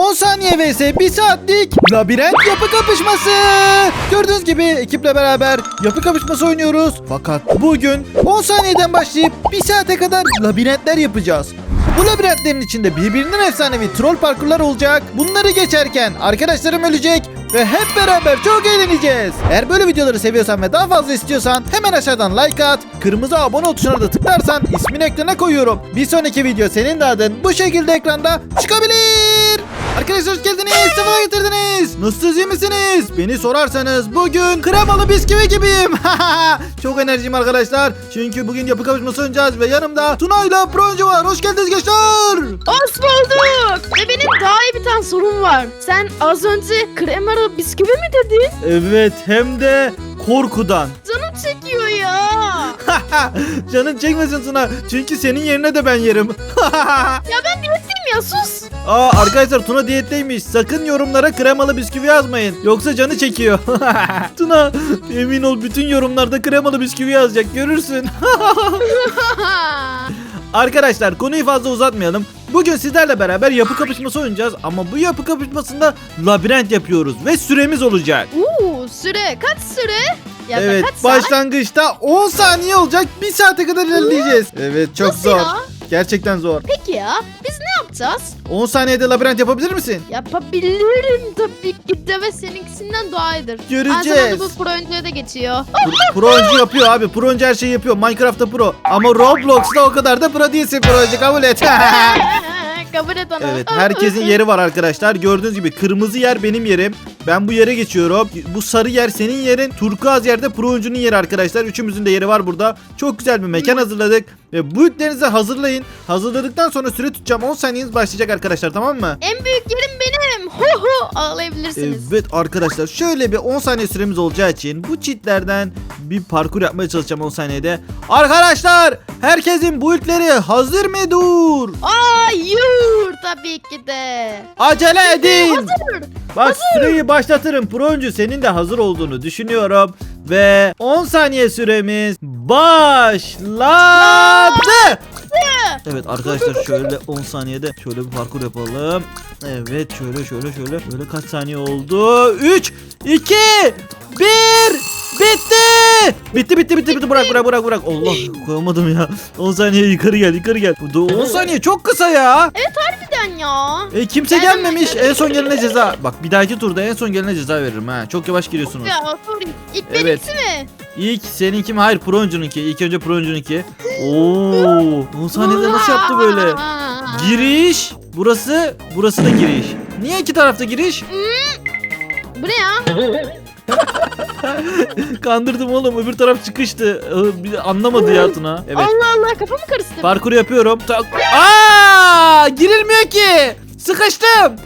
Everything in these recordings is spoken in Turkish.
10 saniye vs 1 saatlik labirent yapı kapışması. Gördüğünüz gibi ekiple beraber yapı kapışması oynuyoruz. Fakat bugün 10 saniyeden başlayıp 1 saate kadar labirentler yapacağız. Bu labirentlerin içinde birbirinden efsanevi troll parkurlar olacak. Bunları geçerken arkadaşlarım ölecek ve hep beraber çok eğleneceğiz. Eğer böyle videoları seviyorsan ve daha fazla istiyorsan hemen aşağıdan like at. Kırmızı abone ol tuşuna da tıklarsan ismini ekrana koyuyorum. Bir sonraki video senin de adın bu şekilde ekranda çıkabilir. Arkadaşlar hoş geldiniz. Sefa getirdiniz. Nasılsınız iyi misiniz? Beni sorarsanız bugün kremalı bisküvi gibiyim. Çok enerjiyim arkadaşlar. Çünkü bugün yapı kapışması oynayacağız ve yanımda Tuna ile Proncu var. Hoş geldiniz gençler. Hoş bulduk. Ve benim daha iyi bir tane sorum var. Sen az önce kremalı bisküvi mi dedin? Evet hem de korkudan. Canım çekiyor ya. Canın çekmesin Tuna. Çünkü senin yerine de ben yerim. ya ben diyetteyim ya sus. Aa arkadaşlar Tuna diyetteymiş. Sakın yorumlara kremalı bisküvi yazmayın. Yoksa canı çekiyor. Tuna emin ol bütün yorumlarda kremalı bisküvi yazacak. Görürsün. Arkadaşlar konuyu fazla uzatmayalım. Bugün sizlerle beraber yapı kapışması oynayacağız ama bu yapı kapışmasında labirent yapıyoruz ve süremiz olacak. Uuu süre kaç süre? Ya da evet kaç saat? başlangıçta 10 saniye olacak 1 saate kadar ilerleyeceğiz. Evet çok Nasıl zor. ya? Gerçekten zor. Peki ya biz ne yapacağız? 10 saniyede labirent yapabilir misin? Yapabilirim tabii ki de ve seninkisinden daha iyidir. Göreceğiz. Aynı zamanda bu pro oyuncuya da geçiyor. Pro- Pro'ncu yapıyor abi. Pro'ncu her şeyi yapıyor. Minecraft'ta pro. Ama Roblox'ta o kadar da pro değilsin pro'ncu kabul et. Kabul et onu. evet herkesin yeri var arkadaşlar. Gördüğünüz gibi kırmızı yer benim yerim. Ben bu yere geçiyorum. Bu sarı yer senin yerin. Turkuaz yerde pro'ncunun yeri arkadaşlar. Üçümüzün de yeri var burada. Çok güzel bir mekan hazırladık. Ve bu yüklerinizi hazırlayın. Hazırladıktan sonra süre tutacağım. 10 saniyeniz başlayacak arkadaşlar tamam mı? En büyük yerim benim. Hu hu ağlayabilirsiniz. Evet arkadaşlar şöyle bir 10 saniye süremiz olacağı için bu cheatlerden bir parkur yapmaya çalışacağım 10 saniyede. Arkadaşlar herkesin bu ilkleri hazır mı dur? Hayır tabii ki de. Acele edin. Hazır. Bak süreyi başlatırım. Proncu senin de hazır olduğunu düşünüyorum. Ve 10 saniye süremiz başladı. Evet arkadaşlar şöyle 10 saniyede şöyle bir parkur yapalım. Evet şöyle şöyle şöyle. Şöyle kaç saniye oldu? 3 2 1 Bitti! Bitti bitti bitti bitti bırak bırak bırak bırak. Allah koyamadım ya. 10 saniye yukarı gel yukarı gel. Bu da 10 saniye çok kısa ya. Harbiden ya. E kimse Ben gelmemiş. En son gelene ceza. Bak bir dahaki turda en son gelene ceza veririm ha. Çok yavaş giriyorsunuz. Ya sorry. İlk Evet. benimkisi mi? İlk seninki mi? Hayır Proncun'unki. İlk önce Proncun'unki. Oo! 10 saniyede nasıl yaptı böyle? Giriş. Burası. Burası da giriş. Niye iki tarafta giriş? Bu ne ya? Kandırdım oğlum. Öbür taraf çıkıştı. Ee, Bir de anlamadı ya Tuna. Evet. Allah Allah kafamı karıştı. Parkur yapıyorum. Tak. Aa! Girilmiyor ki. Sıkıştım.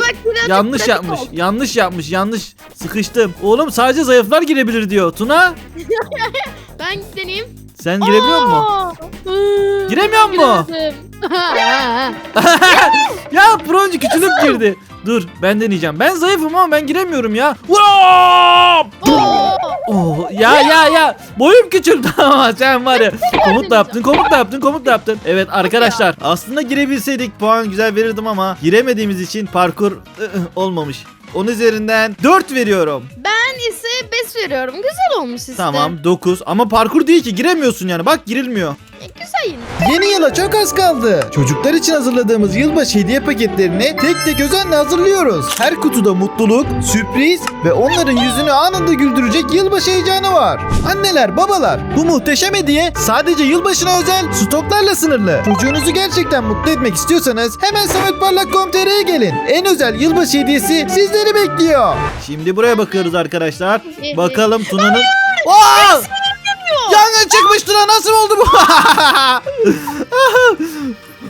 Bak birazcık Yanlış pratik yapmış. ol. Yanlış yapmış. Yanlış. Sıkıştım. Oğlum sadece zayıflar girebilir diyor. Tuna Ben deneyeyim. sen girebiliyor musun? musun? Giremiyor mu? Ya Proncu küçülüp girdi. Dur ben deneyeceğim. Ben zayıfım ama ben giremiyorum ya. Vaa! Oh, ya ya ya. Boyum küçüldü ama sen var ya. Komut da yaptın komut da yaptın komut da yaptın. Evet arkadaşlar aslında girebilseydik puan güzel verirdim ama giremediğimiz için parkur ı, ı, olmamış. Onun üzerinden 4 veriyorum. Ben ise 5 veriyorum. Güzel olmuş işte. tamam 9 ama parkur değil ki giremiyorsun yani bak girilmiyor E, güzel yine. Yeni yıla çok az kaldı. Çocuklar için hazırladığımız yılbaşı hediye paketlerini tek tek özenle hazırlıyoruz. Her kutuda mutluluk, sürpriz ve onların yüzünü anında güldürecek yılbaşı heyecanı var. Anneler, babalar, bu muhteşem hediye sadece yılbaşına özel stoklarla sınırlı. Çocuğunuzu gerçekten mutlu etmek istiyorsanız hemen sametparlak.com.tr'ye gelin. En özel yılbaşı hediyesi sizleri bekliyor. Şimdi buraya bakıyoruz arkadaşlar. Bakalım Tuna'nın... Aa! Yangın çıkmış Tuna nasıl oldu bu?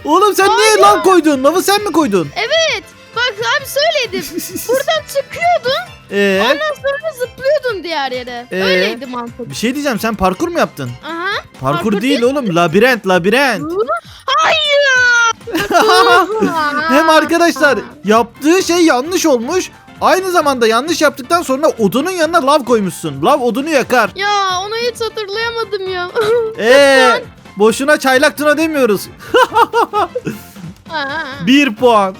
Oğlum sen niye Hayır. lan koydun? Lavı sen mi koydun? Evet. Bak abi söyledim. Buradan çıkıyordun. Ee, Ondan sonra zıplıyordun diğer yere. Ee? Öyleydi mantık. bir şey diyeceğim sen parkur mu yaptın? Aha. Parkur, Parkur değil oğlum labirent labirent. Hayır. Hem arkadaşlar yaptığı şey yanlış olmuş. Aynı zamanda yanlış yaptıktan sonra odunun yanına lav koymuşsun. Lav odunu yakar. Ya onu hiç hatırlayamadım ya. Ee, boşuna çaylak Tuna demiyoruz. Bir puan.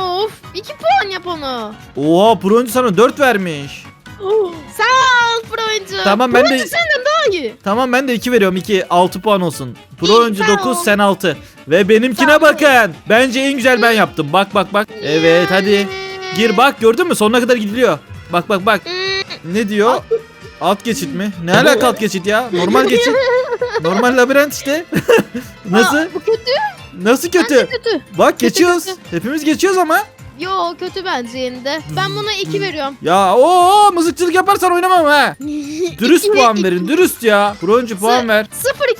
Of 2 puan yap onu. Oha pro oyuncu sana 4 vermiş. Sağ ol pro oyuncu. Tamam, ben de- senden daha iyi. Tamam ben de 2 veriyorum 2 6 puan olsun. Pro İyi, oyuncu sağ 9 ol. sen 6. Ve benimkine Sağ ol. bakın. Bence en güzel ben yaptım. Bak bak bak. Evet hadi. Gir bak gördün mü sonuna kadar gidiliyor. Bak bak bak. Hmm, Ne diyor? Alt geçit mi? Ne alaka alt geçit ya? Normal geçit. Normal labirent işte. Nasıl? aa, bu kötü. Nasıl kötü? Bence kötü. Bak geçiyoruz. kötü. Hepimiz geçiyoruz ama. Yo kötü bence yine de. Ben buna 2 veriyorum. Ya o mızıkçılık yaparsan oynamam ha. Dürüst İki- puan verin. Dürüst ya. Pro oyuncu puan ver.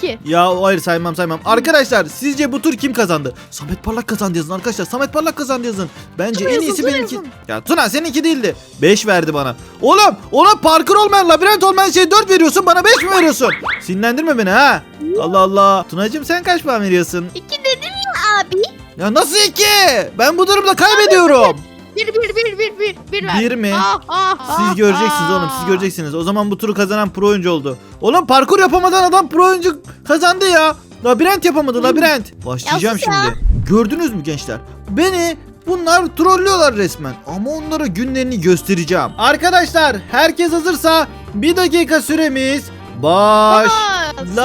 0-2. Ya hayır saymam saymam. Arkadaşlar sizce bu tur kim kazandı? Samet Parlak kazandı yazın arkadaşlar. Samet Parlak kazandı yazın. Bence Tuna en yazın, iyisi Tuna benimki. yazın. Ya Tuna seninki değildi. 5 verdi bana. Oğlum ona parkur olmayan labirent olmayan şey 4 veriyorsun bana 5 mi veriyorsun? Sinirlendirme beni ha. Allah Allah. Tunacığım sen kaç puan veriyorsun? 2 dedim ya abi. Ya nasıl 2? Ben bu durumda kaybediyorum. 1 1 1 1 1 1 ver. Bir mi? Ah, ah, Siz ah, göreceksiniz ah. oğlum siz göreceksiniz. O zaman bu turu kazanan pro oyuncu oldu. Oğlum parkur yapamadan adam pro oyuncu kazandı ya. Labirent yapamadı labirent. Başlayacağım ya. şimdi. Gördünüz mü gençler? Beni bunlar trollüyorlar resmen. Ama onlara günlerini göstereceğim. Arkadaşlar herkes hazırsa bir dakika süremiz başladı.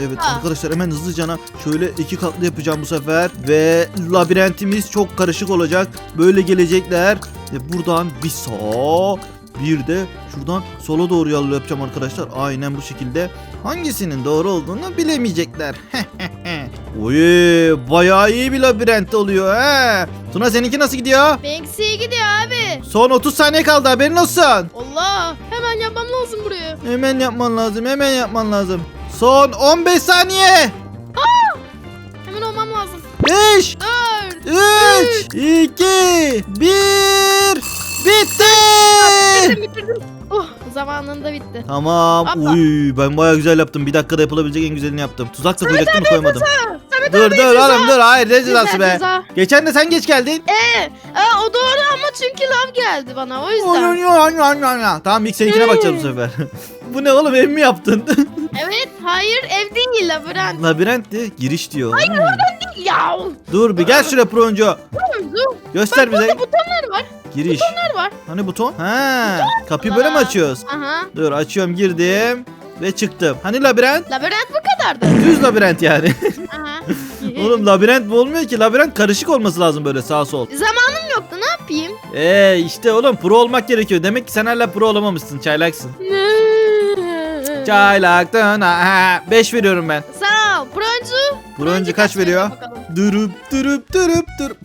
Evet Ha. arkadaşlar hemen hızlıcana şöyle iki katlı yapacağım bu sefer ve labirentimiz çok karışık olacak. Böyle gelecekler ve buradan bir sağ bir de şuradan sola doğru yol yapacağım arkadaşlar. Aynen bu şekilde. Hangisinin doğru olduğunu bilemeyecekler. Oy bayağı iyi bir labirent oluyor he. Tuna seninki nasıl gidiyor? İyi gidiyor abi. Son 30 saniye kaldı haberin olsun. Allah. Hemen yapmam lazım buraya. Hemen yapman lazım hemen yapman lazım. Son 15 saniye. Hemen olmam lazım. 5 4. 3 2 1 Bitti. Bitirdim bitirdim. Oh zamanında bitti. Tamam. Abla. Uy ben baya güzel yaptım. Bir dakikada yapılabilecek en güzelini yaptım. Tuzak da koyacaktım koymadım. Samet Dur abi dur ceza. oğlum dur. Hayır ne cezası Ceza, be. ceza. Geçen de sen geç geldin. Ee, e, o doğru ama çünkü lav geldi bana o yüzden. Tamam ilk seninkine bakacağız bu sefer. bu ne oğlum ev mi yaptın? Evet hayır ev değil labirent. Labirentti. Giriş diyor. Hmm. Ya Dur bir gel şuraya pro oyuncu. dur Göster bize. butonlar var. Giriş. Butonlar var. Hani buton? Ha. Kapıyı böyle mi açıyoruz? Aha. Dur açıyorum girdim. Ve çıktım. Hani labirent? Labirent bu kadardı. Düz labirent yani. Aha. Oğlum labirent bu olmuyor ki. Labirent karışık olması lazım böyle sağ sol. Zamanım yoktu ne yapayım? Eee işte oğlum pro olmak gerekiyor. Demek ki sen hala pro olamamışsın. Çaylaksın. Çaylaktın. 5 veriyorum ben. Sağ ol. Broncu. Broncu kaç veriyor? Bakalım. Durup durup durup durup.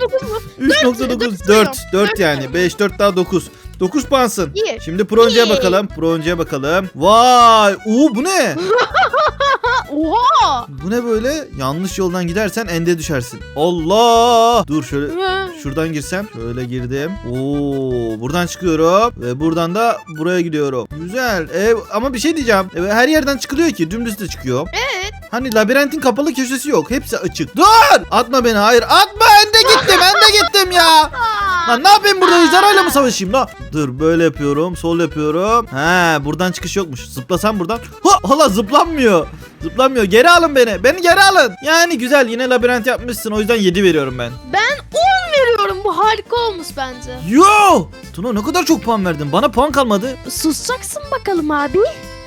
9 mu? 3.9 dört 4 4 Dört yani 5 4 daha 9 9 puansın. İyi. Şimdi Broncu'ya İyi. bakalım. Broncu'ya bakalım. Vay! Uuu bu ne? Ha, oha. Bu ne böyle? Yanlış yoldan gidersen ende düşersin. Allah! Dur şöyle şuradan girsem. Şöyle girdim. Oo, buradan çıkıyorum ve buradan da buraya gidiyorum. Güzel. E, ama bir şey diyeceğim. E, her yerden çıkılıyor ki. Dümdüz de çıkıyor. Evet. Hani labirentin kapalı köşesi yok. Hepsi açık. Dur! Atma beni. Hayır. Atma. Ende gittim. Ende gittim ya. Lan ne yapayım burada? Ejderhayla mı savaşayım la? Dur böyle yapıyorum. Sol yapıyorum. He buradan çıkış yokmuş. Zıplasam buradan. Ha hala zıplanmıyor. Zıplanmıyor. Geri alın beni. Beni geri alın. Yani güzel. Yine labirent yapmışsın. O yüzden 7 veriyorum ben. Ben 10 veriyorum. Bu harika olmuş bence. Yo! Tuna ne kadar çok puan verdin. Bana puan kalmadı. Susacaksın bakalım abi.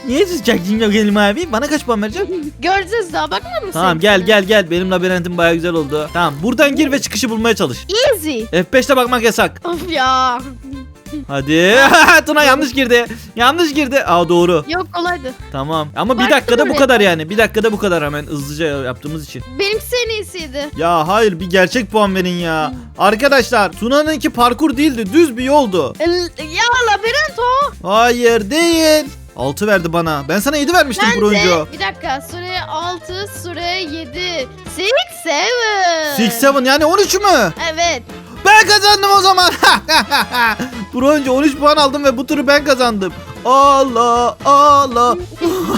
Niye susacaksın elim abi? Bana kaç puan vereceksin? Göreceğiz daha bakma mısın? tamam gel gel gel. Benim labirentim baya güzel oldu. Tamam buradan gir ve çıkışı bulmaya çalış. Easy. F5'te bakmak yasak. Of ya. Hadi. Tuna yanlış girdi. Yanlış girdi. Aa doğru. Yok kolaydı. Tamam. Ama bir dakikada bu kadar yani. Bir dakikada bu kadar hemen hızlıca yaptığımız için. Benimkisi en iyisiydi. Ya hayır bir gerçek puan verin ya. Arkadaşlar Tuna'nınki parkur değildi. Düz bir yoldu. El- ya labirent o. Hayır değil. 6 verdi bana. Ben sana 7 vermiştim Ben pro oyuncu. de bir dakika süre 6 süre 7 6 7 6 7 yani 13 mü? Evet. Ben kazandım o zaman. oyuncu 13 puan aldım ve bu turu ben kazandım. Allah Allah.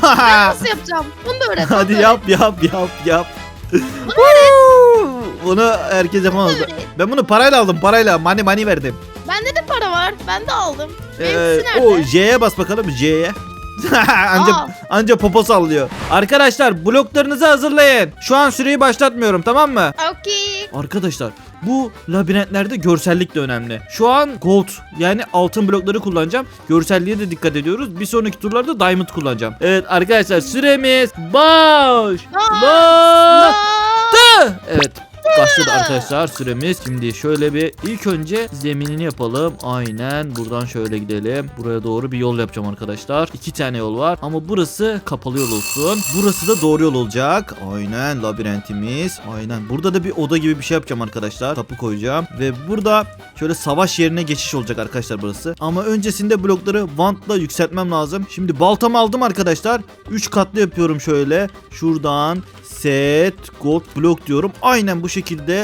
Ben nasıl yapacağım? Bunu da öğret. bunu Hadi yap yap yap yap. Bunu herkes yapamaz. öğret. Ben bunu parayla aldım parayla. Money money verdim. Bende de para var. Ben de aldım. Ee, o? J'ye bas bakalım J'ye. anca, Aa. anca popo sallıyor. Arkadaşlar bloklarınızı hazırlayın. Şu an süreyi başlatmıyorum tamam mı? Okey. Arkadaşlar bu labirentlerde görsellik de önemli. Şu an gold yani altın blokları kullanacağım. Görselliğe de dikkat ediyoruz. Bir sonraki turlarda diamond kullanacağım. Evet arkadaşlar süremiz baş. Baş. Evet. Başladı arkadaşlar süremiz. Şimdi şöyle bir ilk önce zeminini yapalım. Aynen buradan şöyle gidelim. Buraya doğru bir yol yapacağım arkadaşlar. İki tane yol var ama burası kapalı yol olsun. Burası da doğru yol olacak. Aynen labirentimiz. Aynen. Burada da bir oda gibi bir şey yapacağım arkadaşlar. Kapı koyacağım ve burada şöyle savaş yerine geçiş olacak arkadaşlar burası. Ama öncesinde blokları vantla yükseltmem lazım. Şimdi baltamı aldım arkadaşlar. 3 katlı yapıyorum şöyle. Şuradan set gold blok diyorum. Aynen bu şekilde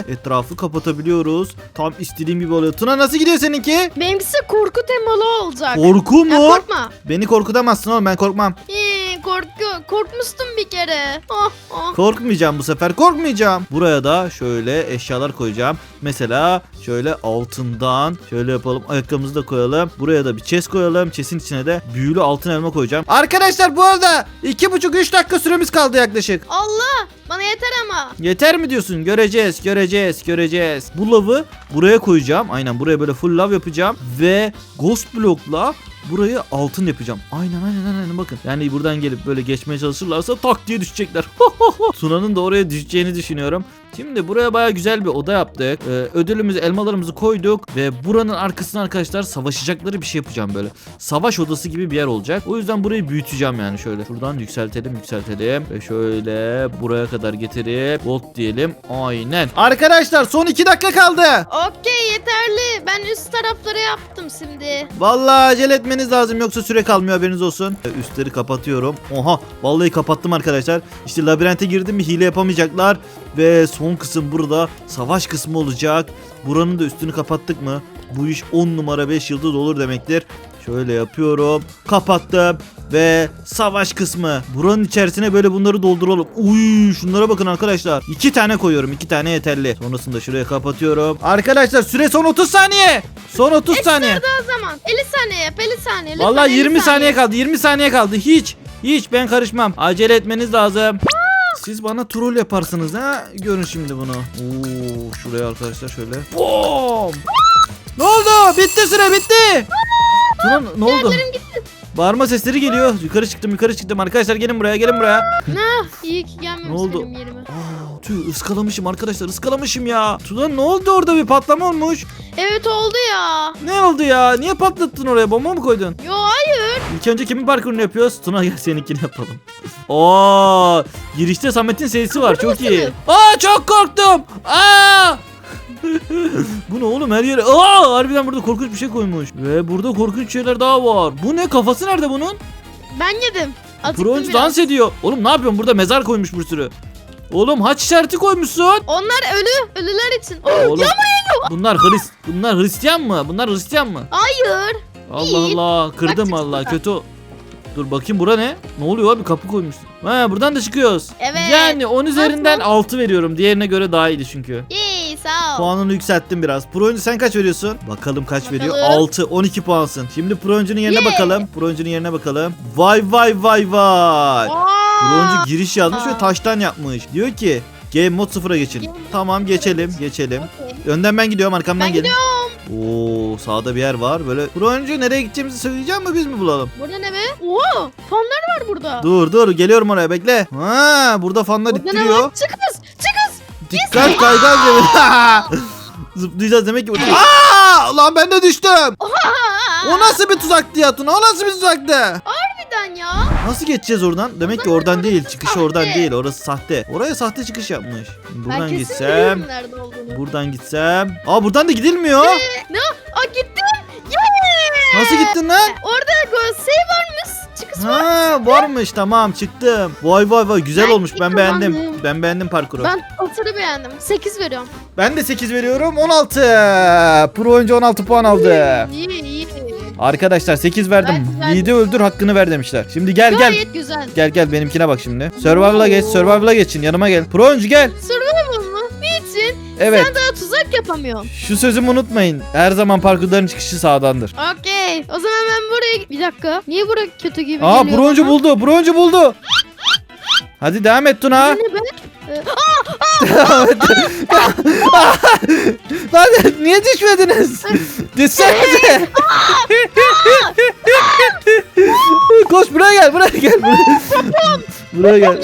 etrafı kapatabiliyoruz. Tam istediğim gibi oluyor. Tuna nasıl gidiyor seninki? Benimkisi korku temalı olacak. Korku Ya mu? korkma. Beni korkutamazsın oğlum ben korkmam. Ee, korku, korkmuştum bir kere. Oh, oh. Korkmayacağım bu sefer korkmayacağım. Buraya da şöyle eşyalar koyacağım. Mesela şöyle altından şöyle yapalım ayakkabımızı da koyalım. Buraya da bir chest koyalım. Chest'in içine de büyülü altın elma koyacağım. Arkadaşlar bu arada 2,5-3 dakika süremiz kaldı yaklaşık. Allah bana yeter ama. Yeter mi diyorsun? Göreceğiz, göreceğiz, göreceğiz. Bu lavı buraya koyacağım. Aynen buraya böyle full lav yapacağım. Ve ghost blockla burayı altın yapacağım. Aynen aynen aynen bakın. Yani buradan gelip böyle geçmeye çalışırlarsa tak diye düşecekler. Tuna'nın da oraya düşeceğini düşünüyorum. Şimdi buraya baya güzel bir oda yaptık. Ee, ödülümüzü elmalarımızı koyduk. Ve buranın arkasına arkadaşlar savaşacakları bir şey yapacağım böyle. Savaş odası gibi bir yer olacak. O yüzden burayı büyüteceğim yani şöyle. Şuradan yükseltelim yükseltelim. Ve şöyle buraya kadar getirip gold diyelim. Aynen. Arkadaşlar son 2 dakika kaldı. Okey yeterli. Ben üst tarafları yaptım şimdi. Vallahi acele etmeniz lazım yoksa süre kalmıyor haberiniz olsun. Ee, Üstleri kapatıyorum. Oha vallahi kapattım arkadaşlar. İşte labirente girdim bir hile yapamayacaklar. Ve son kısım burada savaş kısmı olacak. Buranın da üstünü kapattık mı? Bu iş 10 numara 5 yıldız olur demektir. Şöyle yapıyorum. Kapattım. Ve savaş kısmı. Buranın içerisine böyle bunları dolduralım. Uy şunlara bakın arkadaşlar. İki tane koyuyorum. iki tane yeterli. Sonrasında şuraya kapatıyorum. Arkadaşlar süre son 30 saniye. Son 30 saniye. O zaman 50 saniye yap 50 saniye. Vallahi 50 20 saniye kaldı. 20 saniye kaldı. Hiç. Hiç ben karışmam. Acele etmeniz lazım. Siz bana troll yaparsınız ha. Görün şimdi bunu. Oo, şuraya arkadaşlar şöyle. Bom! ne oldu? Bitti süre bitti. Tuna ne oldu? Bağırma sesleri geliyor. Yukarı çıktım yukarı çıktım. Arkadaşlar gelin buraya gelin buraya. Nah iyi ki gelmemiş Ne oldu? benim yerime. Aa, tüh ıskalamışım arkadaşlar ıskalamışım ya. Tuna ne oldu orada bir patlama olmuş. Evet oldu ya. Ne oldu ya? Niye patlattın oraya? Bomba mı koydun? Yo hayır. İlk önce kimin parkurunu yapıyoruz? Tuna gel seninkini yapalım. Oo, girişte Samet'in sesi var. Çok iyi. Aa çok korktum. Aa! Bu ne oğlum her yere? Aa harbiden burada korkunç bir şey koymuş. Ve burada korkunç şeyler daha var. Bu ne? Kafası nerede bunun? Ben yedim. Acıktım Bronz biraz. dans ediyor. Oğlum ne yapıyorsun? Burada mezar koymuş bir sürü. Oğlum haç işareti koymuşsun. Onlar ölü. Ölüler için. Oğlum, bunlar Hris bunlar Hristiyan mı? Bunlar Hristiyan mı? Hayır. Allah Değil. Allah kırdım Bak, vallahi çıktı. kötü. o- Dur bakayım bura ne? Ne oluyor abi kapı koymuşsun. Ha buradan da çıkıyoruz. Evet. Yani 10 üzerinden Nasıl? 6 veriyorum. Diğerine göre daha iyiydi çünkü. Yay sağ ol. Puanını yükselttim biraz. Pro oyuncu sen kaç veriyorsun? Bakalım kaç Bakalım. veriyor? 6 12 puansın. Şimdi pro oyuncunun yerine Yeah. bakalım. Pro oyuncunun yerine bakalım. Vay vay vay vay. Aa. Oyuncu giriş yazmış ve Aa. taştan yapmış. Diyor ki Game mod sıfıra geçin. Game Tamam geçelim geçelim. Okey. Önden ben gidiyorum arkamdan Ben gelin. Oo sağda bir yer var. Böyle oyuncu nereye gideceğimizi söyleyeceğim mi biz mi bulalım? Burada ne be? Oo, fanlar var burada. Dur dur geliyorum oraya bekle. Ha burada fanlar Burada ne ittiriyor. var? Çık kız. Çık kız. Dikkat kaygan zemin. Zıplayacağız demek ki. Aa! Lan ben de düştüm. O nasıl bir tuzaktı ya Tuna? O nasıl bir tuzaktı? Harbiden ya. Nasıl geçeceğiz oradan? Demek ki oradan değil. Çıkış sahte. oradan değil. Orası sahte. Oraya sahte çıkış yapmış. Buradan ben kesin gitsem. biliyorum nerede olduğunu. Buradan gitsem. Aa buradan da gidilmiyor. Aa gittim. Yeah. Nasıl gittin lan? Orada go şey varmış. Çıkış var. Ha varmış tamam çıktım. Vay vay vay güzel Ben olmuş. Ben beğendim. kazandım. Ben beğendim parkuru. Ben atırı beğendim. 8 veriyorum. Ben de 8 veriyorum. 16. Pro oyuncu 16 puan aldı. İyi iyi. Arkadaşlar 8 verdim. Gayet güzel. Yiğidi öldür hakkını ver demişler. Şimdi gel gel. Gayet güzel. Gel gel benimkine bak şimdi. Survival'a geç. Survival'a geçin. Yanıma gel. Pro oyuncu gel. Survival mı? Niçin? Evet. Ben daha tuzak yapamıyorum. Şu sözümü unutmayın. Her zaman parkurların çıkışı sağdandır. Okey. O zaman ben buraya... Bir dakika. Niye bura kötü gibi Aa geliyor broncu bana? buldu. Broncu buldu. Hadi devam et Tuna. Ne be? Lan niye düşmediniz? Düşsenize. Koş buraya gel. Buraya gel. Buraya, gel.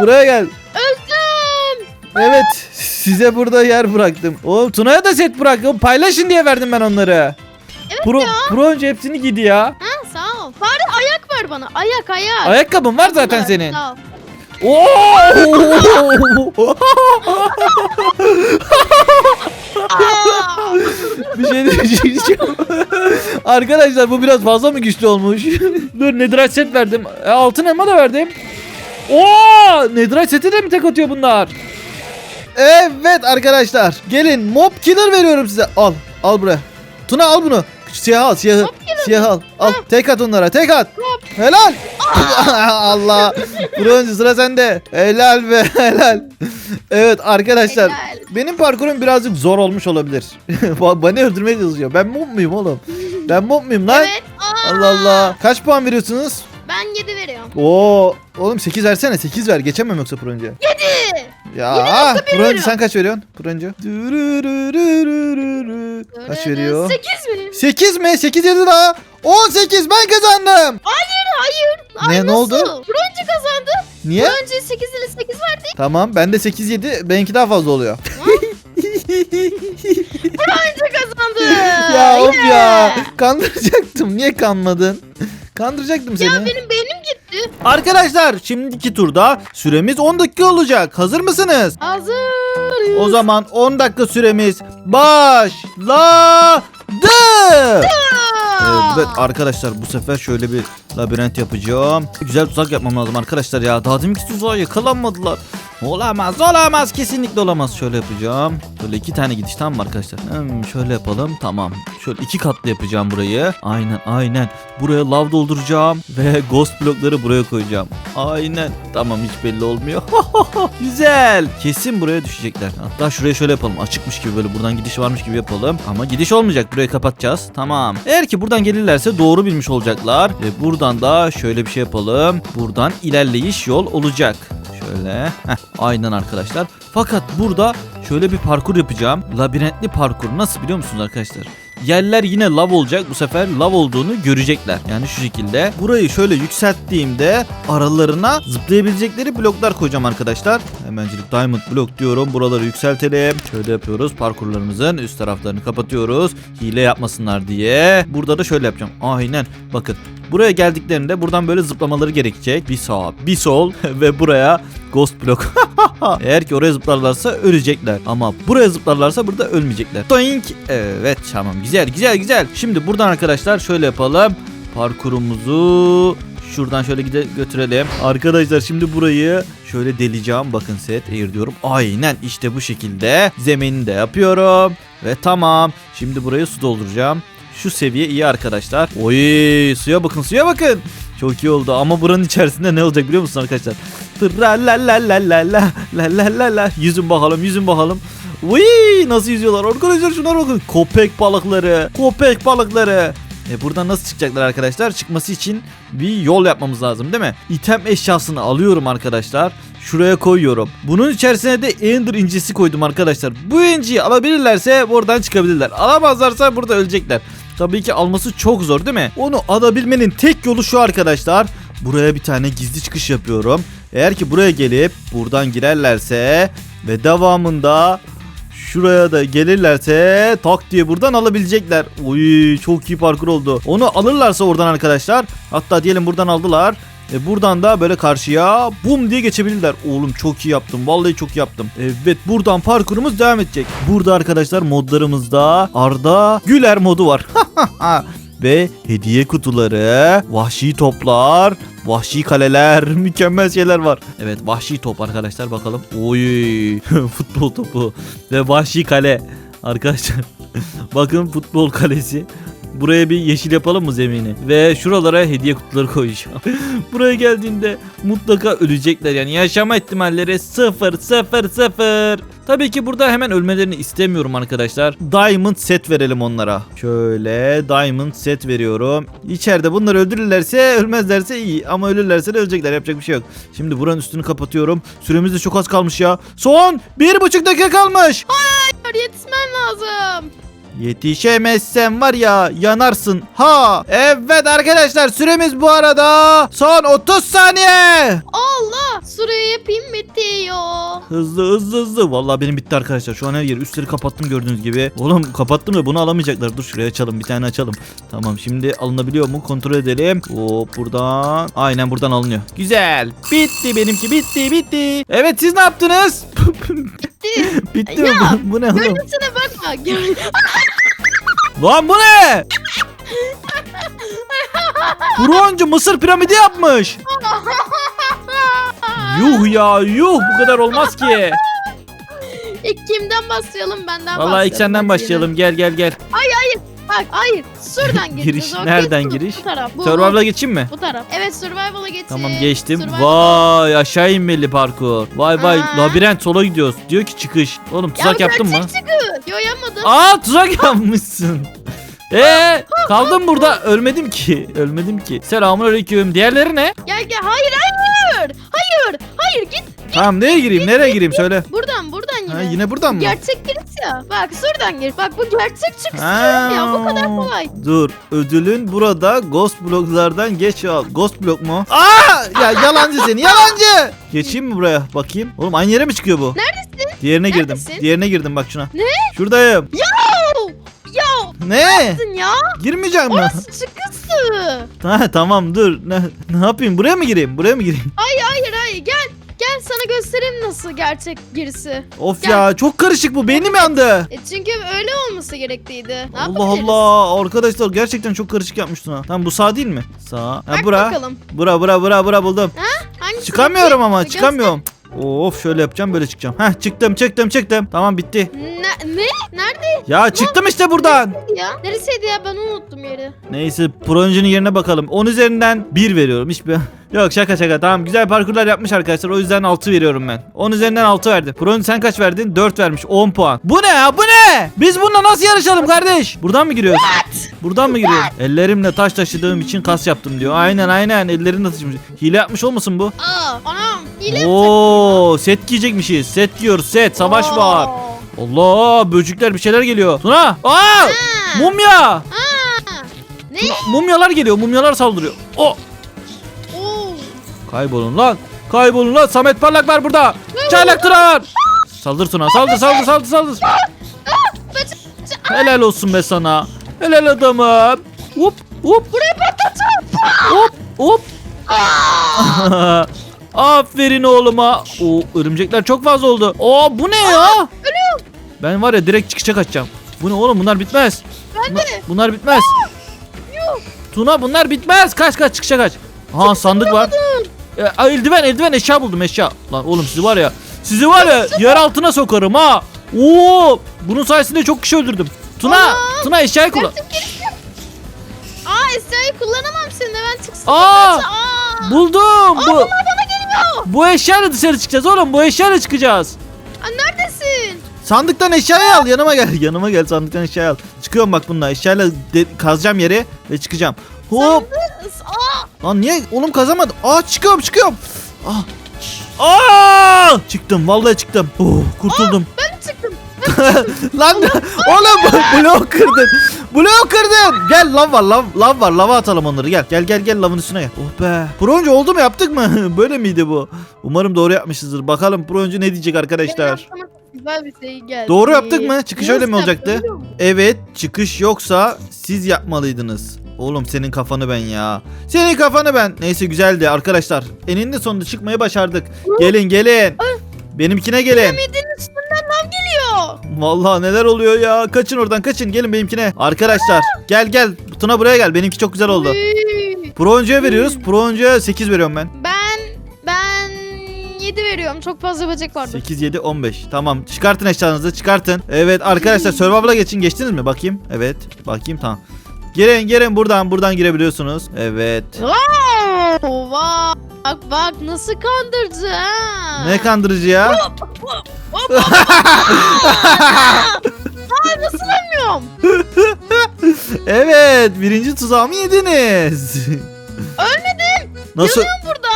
Buraya gel. Öldüm. Evet. Size burada yer bıraktım. Oğlum Tuna'ya da set bıraktım. Paylaşın diye verdim ben onları. Pro, Broncu hepsini giydi ya. Ha sağ ol. Bari ayak ver bana. Ayak ayak. Ayakkabın var zaten senin. Sağ ol. Oo! Bir şey diyeceğim. Arkadaşlar bu biraz fazla mı güçlü olmuş? Dur Netherite set verdim. E, altın elma da verdim. Oo! Netherite seti de mi tek atıyor bunlar? Evet arkadaşlar. Gelin mob killer veriyorum size. Al. Al buraya. Tuna al bunu. Siyah al siyahı. Siyah al. Al. Tek at onlara. Tek at. Helal. Allah. Bronze sıra sende. Helal be helal. Evet arkadaşlar. Helal. Benim parkurum birazcık zor olmuş olabilir. Ba- Beni öldürmeye çalışıyor. Ben mob muyum oğlum? Ben mob muyum lan? Evet. Aa, Allah Allah. Kaç puan veriyorsunuz? Ben 7 veriyorum. Oo, oğlum 8 versene. 8 ver. Geçemem yoksa Proncu. 7. Ya, veriyorum. sen kaç veriyorsun? Proncu. Kaç veriyor? 8 mi? 8 mi? 8 7 daha. 18 ben kazandım. Hayır hayır. Ne, Ay, ne oldu? Bronze kazandı. Niye? Bronze 8 ile 8 verdi. Tamam bende 8 7 benimki daha fazla oluyor. Bronze kazandı. ya of ya. Kandıracaktım. Niye kanmadın? Kandıracaktım seni. Ya benim beynim. Arkadaşlar şimdiki turda süremiz 10 dakika olacak. Hazır mısınız? Hazır. O zaman 10 dakika süremiz başladı. Evet arkadaşlar bu sefer şöyle bir labirent yapacağım. Güzel tuzak yapmam lazım arkadaşlar ya. Daha deminki tuzağa yakalanmadılar. Olamaz olamaz kesinlikle olamaz. Şöyle yapacağım. Böyle iki tane gidiş tamam mı arkadaşlar? Hmm, şöyle yapalım tamam. Şöyle iki katlı yapacağım burayı. Aynen aynen. Buraya lav dolduracağım. Ve ghost blokları buraya koyacağım. Aynen. Tamam hiç belli olmuyor. Güzel. Kesin buraya düşecekler. Hatta şuraya şöyle yapalım. Açıkmış gibi böyle buradan gidiş varmış gibi yapalım. Ama gidiş olmayacak. Burayı kapatacağız. Tamam. Eğer ki buradan gelirlerse doğru bilmiş olacaklar. Ve buradan da şöyle bir şey yapalım. Buradan ilerleyiş yol olacak. Şöyle. Heh, aynen arkadaşlar. Fakat burada şöyle bir parkur yapacağım. Labirentli parkur. Nasıl biliyor musunuz arkadaşlar? Yerler yine lav olacak. Bu sefer lav olduğunu görecekler. Yani şu şekilde. Burayı şöyle yükselttiğimde aralarına zıplayabilecekleri bloklar koyacağım arkadaşlar. Hemencilik diamond blok diyorum. Buraları yükseltelim. Şöyle yapıyoruz. Parkurlarımızın üst taraflarını kapatıyoruz. Hile yapmasınlar diye. Burada da şöyle yapacağım. Aynen. Bakın. Buraya geldiklerinde buradan böyle zıplamaları gerekecek. Bir sağ, bir sol ve buraya ghost blok. Eğer ki oraya zıplarlarsa ölecekler. Ama buraya zıplarlarsa burada ölmeyecekler. Doink. Evet tamam güzel güzel güzel. Şimdi buradan arkadaşlar şöyle yapalım. Parkurumuzu şuradan şöyle gide götürelim. Arkadaşlar şimdi burayı şöyle deleceğim. Bakın set eğir diyorum. Aynen işte bu şekilde. Zeminini de yapıyorum. Ve tamam. Şimdi buraya su dolduracağım. Şu seviye iyi arkadaşlar. Oy suya bakın suya bakın. Çok iyi oldu ama buranın içerisinde ne olacak biliyor musun arkadaşlar? Tra la la la la la la la la la yüzün bakalım yüzün bakalım. Uy nasıl yüzüyorlar arkadaşlar şunlara bakın. Köpek balıkları köpek balıkları. E buradan nasıl çıkacaklar arkadaşlar? Çıkması için bir yol yapmamız lazım değil mi? İtem eşyasını alıyorum arkadaşlar. Şuraya koyuyorum. Bunun içerisine de Ender incisi koydum arkadaşlar. Bu inciyi alabilirlerse buradan çıkabilirler. Alamazlarsa burada ölecekler. Tabii ki alması çok zor değil mi? Onu alabilmenin tek yolu şu arkadaşlar. Buraya bir tane gizli çıkış yapıyorum. Eğer ki buraya gelip buradan girerlerse ve devamında Şuraya da gelirlerse tak diye buradan alabilecekler. Uy çok iyi parkur oldu. Onu alırlarsa oradan arkadaşlar. Hatta diyelim buradan aldılar. E buradan da böyle karşıya bum diye geçebilirler. Oğlum çok iyi yaptım. Vallahi çok iyi yaptım. Evet buradan parkurumuz devam edecek. Burada arkadaşlar modlarımızda Arda Güler modu var. Ve hediye kutuları, vahşi toplar, vahşi kaleler, mükemmel şeyler var. Evet vahşi top arkadaşlar bakalım. Oy futbol topu ve vahşi kale. Arkadaşlar bakın futbol kalesi. Buraya bir yeşil yapalım mı zemini? Ve şuralara hediye kutuları koyacağım. Buraya geldiğinde mutlaka ölecekler yani yaşama ihtimalleri sıfır sıfır sıfır. Tabii ki burada hemen ölmelerini istemiyorum arkadaşlar. Diamond set verelim onlara. Şöyle diamond set veriyorum. İçeride bunları öldürürlerse ölmezlerse iyi ama ölürlerse de ölecekler yapacak bir şey yok. Şimdi buranın üstünü kapatıyorum. Süremiz de çok az kalmış ya. Son bir buçuk dakika kalmış. Yetişmen lazım. Yetişemezsen var ya yanarsın. Ha evet arkadaşlar süremiz bu arada son 30 saniye. Allah. Sırayı yapayım bitiyor. Hızlı hızlı hızlı. Vallahi benim bitti arkadaşlar. Şu an her yeri üstleri kapattım gördüğünüz gibi. Oğlum kapattım da bunu alamayacaklar. Dur şuraya açalım. Bir tane açalım. Tamam şimdi alınabiliyor mu? Kontrol edelim. Hop buradan. Aynen buradan alınıyor. Güzel. Bitti benimki. Bitti bitti. Evet siz ne yaptınız? Bitti. bitti mi? Ya, Bu, bu ne oğlum? Görüntüne bakma. Gör- Lan bu ne? Broncu Mısır piramidi yapmış. Yuh ya yuh bu kadar olmaz ki. İlk kimden başlayalım benden başlayalım. Vallahi ilk senden başlayalım. Gel gel gel. yine. Bak hayır. Şuradan Giriş, gireceğiz. okey? nereden giriş? Bu taraf. Bu, Survival'a geçeyim mi? bu taraf. Evet survival'a geçin. Tamam geçtim. Survival. Vay aşağı inmeli parkur. Vay vay Aa. labirent sola gidiyoruz. Diyor ki çıkış. Oğlum tuzak ya, yaptın mı? çıkı. Yo yapmadım. Aa tuzak yapmışsın. Eee kaldım burada ölmedim ki ölmedim ki. Selamun aleyküm. Diğerleri ne? Gel gel. Hayır hayır. Hayır. Hayır git. Tamam nereye gireyim nereye gireyim söyle. Buradan buradan yine. Ha, yine buradan mı? Gerçek giriş ya. Bak şuradan gir. Bak bu gerçek çıkış Ha. ya. Bu kadar kolay. Dur ödülün burada ghost bloklardan geç al. Ghost blok mu? Aa ya yalancı seni yalancı. Geçeyim mi buraya bakayım? Oğlum aynı yere mi çıkıyor bu? Neredesin? Diğerine girdim. Neredesin? Diğerine girdim bak şuna. Ne? Şuradayım. Oh, ya Ne? sen ya. Girmeyeceğim mi? Orası çıkısı. Ha tamam dur. Ne, ne yapayım? Buraya mı gireyim? Buraya mı gireyim? Hayır hayır hayır gel. Gel sana göstereyim nasıl gerçek girisi. Of Gel. ya çok karışık bu beynim yandı. E çünkü öyle olması gerekliydi. Ne Allah yapabiliriz? Allah. Arkadaşlar gerçekten çok karışık yapmışsın ha. Tamam bu sağ değil mi? Sağ. Ha Bak bura. bakalım. Bura bura bura bura buldum. Hangisi? Çıkamıyorum ama Göster. çıkamıyorum. Of şöyle yapacağım böyle çıkacağım. Heh çıktım çıktım çıktım. Tamam bitti. Ne? ne? Nerede Ya çıktım işte buradan. ya? Neresiydi ya? Ben unuttum yeri. Neyse proncunun yerine bakalım. 10 üzerinden 1 veriyorum. Hiçbir... Yok şaka şaka tamam güzel parkurlar yapmış arkadaşlar o yüzden 6 veriyorum ben. 10 üzerinden 6 verdim. Proncu sen kaç verdin? 4 vermiş 10 puan. Bu ne ya bu ne? Biz bununla nasıl yarışalım kardeş? Buradan mı giriyoruz? Buradan mı giriyoruz? Ellerimle taş taşıdığım için kas yaptım diyor. Aynen aynen ellerimle taşımış. Hile yapmış olmasın bu? Aa, anam. Hile Oo set giyecekmişiz. Set giyiyoruz set savaş Oo. var. Allah böcekler bir şeyler geliyor. Tuna! Aa! Ha. Mumya! Aa, ne? Tuna, mumyalar geliyor. Mumyalar saldırıyor. O Oo. Kaybolun lan. Kaybolun lan. Samet Parlak var burada. Çaylak Turan. Saldır Tuna. Saldır saldır saldır saldır. Helal olsun be sana. Helal adamım. Hop hop. Burayı patlatacağım. Hop hop. Aferin oğluma. O örümcekler çok fazla oldu. Oo bu ne ya? Ölüyorum. Ben var ya direkt çıkışa kaçacağım. Bu ne oğlum bunlar bitmez. Ben Bunlar, de. bunlar bitmez. Yok. Tuna bunlar bitmez. Kaç kaç çıkışa kaç. Ha sandık var. E, a, eldiven eldiven eşya buldum eşya. Lan oğlum sizi var ya. Sizi var ya yer altına sokarım ha. Oo bunun sayesinde çok kişi öldürdüm. Tuna Aa, Tuna eşyayı kullan. Aa Esra'yı kullanamam şimdi ben çıksın. Aa! Aa. Buldum. Bu bana geliyor. bu eşyayla dışarı çıkacağız oğlum. Bu eşyayla çıkacağız. Aa, neredesin? Sandıktan eşyayı al yanıma gel. Yanıma gel sandıktan eşyayı al. Çıkıyorum bak bununla eşyayla de- kazacağım yeri ve çıkacağım. Hop. Aa. Lan niye oğlum kazamadım. Aa çıkıyorum çıkıyorum. Ah. Aa! Çıktım vallahi çıktım. Oh, kurtuldum. Ben çıktım. Lan oğlum blok kırdın. Blok kırdın. Gel lav var lav, lav var lava atalım onları gel. Gel gel gel lavın üstüne gel. Oh be. Broncu oldu mu yaptık mı? Böyle miydi bu? Umarım doğru yapmışızdır. Bakalım Broncu ne diyecek arkadaşlar. Güzel bir şey geldi. Doğru yaptık mı? Çıkış öyle mi Nasıl olacaktı? Evet çıkış yoksa siz yapmalıydınız. Oğlum senin kafanı ben ya. Senin kafanı ben. Neyse güzeldi arkadaşlar. Eninde sonunda çıkmayı başardık. Gelin gelin. Benimkine gelin. Piramidin üstünden lav geliyor. Vallahi neler oluyor ya. Kaçın oradan kaçın. Gelin benimkine. Arkadaşlar gel gel. Tuna buraya gel. Benimki çok güzel oldu. Broncuya veriyoruz. Broncuya 8 veriyorum ben. Ben ben 7 veriyorum. Çok fazla böcek vardı. 8, 7, 15. Tamam. Çıkartın eşyanızı. Çıkartın. Evet arkadaşlar Survival'a geçin. Geçtiniz mi? Bakayım. Evet. Bakayım tamam. Gelin gelin buradan buradan girebiliyorsunuz. Evet. Oo, vay. Bak bak nasıl kandırdı ha. Ne kandırıcı ya? Ay nasıl ölmüyorum? evet birinci tuzağımı yediniz. Ölmedim. Nasıl? Burada.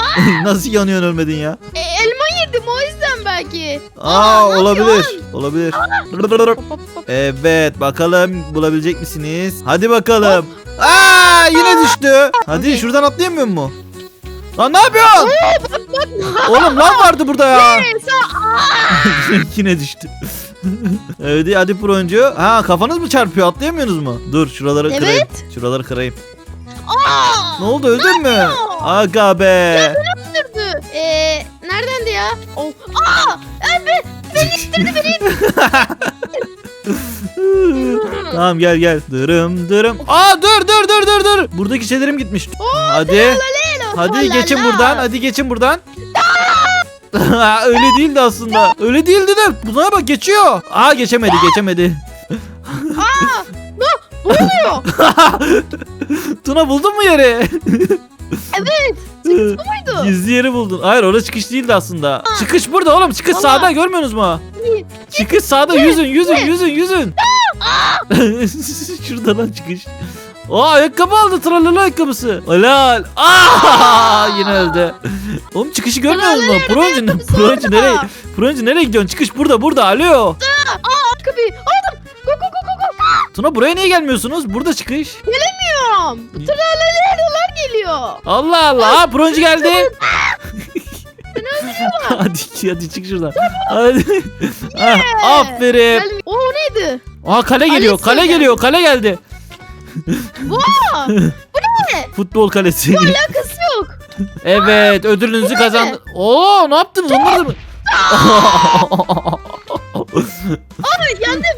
Nasıl yanıyorsun ölmedin ya? E, elma yedim o yüzden belki. Aa, ne olabilir. Olabilir. Evet bakalım bulabilecek misiniz? Hadi bakalım. Aa yine düştü. Hadi Hadi. şuradan atlayamıyor mu? Lan ne yapıyorsun? Oğlum lan vardı burada ya. yine düştü. evet hadi proncu. Ha kafanız mı çarpıyor atlayamıyorsunuz mu? Dur şuraları Evet. kırayım. Şuraları kırayım. Aa, Ne oldu öldün mü? Aga be. Öldürdü. Ee, neredendi ya? Oh. Aa, tamam gel gel. Dırım dırım. Aa dur dur dur dur dur. Buradaki şeylerim gitmiş. Hadi. Hadi geçin buradan. Hadi geçin buradan. Öyle değildi aslında. Öyle değildi de. Buna bak geçiyor. Aa geçemedi geçemedi. Ne oluyor? Tuna buldun mu yeri? Evet. Çıktı muydu? Gizli yeri buldun. Hayır orada çıkış değildi aslında. Çıkış burada oğlum. Çıkış Ama- sağda görmüyorsunuz mu? Çıkış sağda yüzün yüzün yüzün yüzün. Şurada lan çıkış. Aa ayakkabı aldı tralala ayakkabısı. Helal. Aa yine öldü. Oğlum çıkışı görmüyor musun? Proncu, ayakkabısı Proncu orada. nereye? Proncu nereye gidiyorsun? Çıkış burada burada. Alo. Kapıyı aldım. Go go go go go. Tuna buraya niye gelmiyorsunuz? Burada çıkış. Bilmiyorum. Tralalelolar geliyor. Allah Allah. Aa Proncu geldi. hadi hadi çık şuradan. Hadi. Ah, aferin. Gelmiyor. Oo neydi? Aa kale geliyor. Kale geliyor. Kale geldi. Aa, Futbol kalesi. alakası yok. Evet ödülünüzü kazandı. Oo ne yaptınız onları da mı? Ay yendim.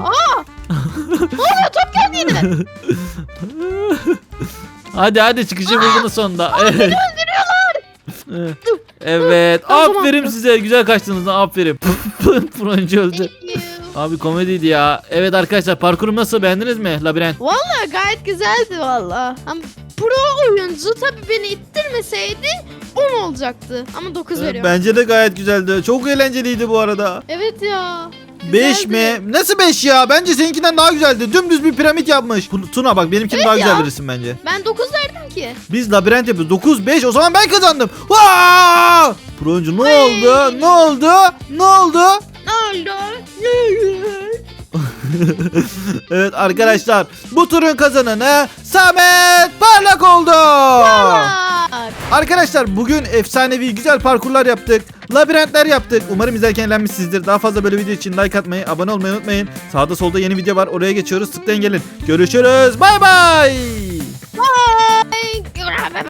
Aa. Aa top geldi yine. hadi hadi çıkışı buldunuz sonunda. Evet. Evet. Tamam, Aferin tamam. size. Güzel kaçtınız. lan, Aferin. Proncu öldü. Abi komediydi ya. Evet arkadaşlar parkurum nasıl beğendiniz mi? Labirent. Valla gayet güzeldi valla. Ama pro oyuncu tabii beni ittirmeseydi 10 olacaktı. Ama 9 veriyorum. Bence de gayet güzeldi. Çok eğlenceliydi bu arada. Evet ya. 5 Güzeldi. mi? Nasıl 5 ya? Bence seninkinden daha güzeldi. Dümdüz bir piramit yapmış. Tuna bak benimkini Evet daha güzel ya. verirsin bence. Ben 9 verdim ki. Biz labirent yapıyoruz. 9 5 o zaman ben kazandım. Vaa! Broncu ne Ay. oldu? Ne oldu? Ne oldu? Ne oldu? Evet arkadaşlar bu turun kazananı Samet Parlak oldu. Bak. Arkadaşlar bugün efsanevi güzel parkurlar yaptık. Labirentler yaptık. Umarım izlerken eğlenmişsinizdir. Daha fazla böyle video için like atmayı, abone olmayı unutmayın. Sağda solda yeni video var. Oraya geçiyoruz. Tıklayın gelin. Görüşürüz. Bay bay. Bye.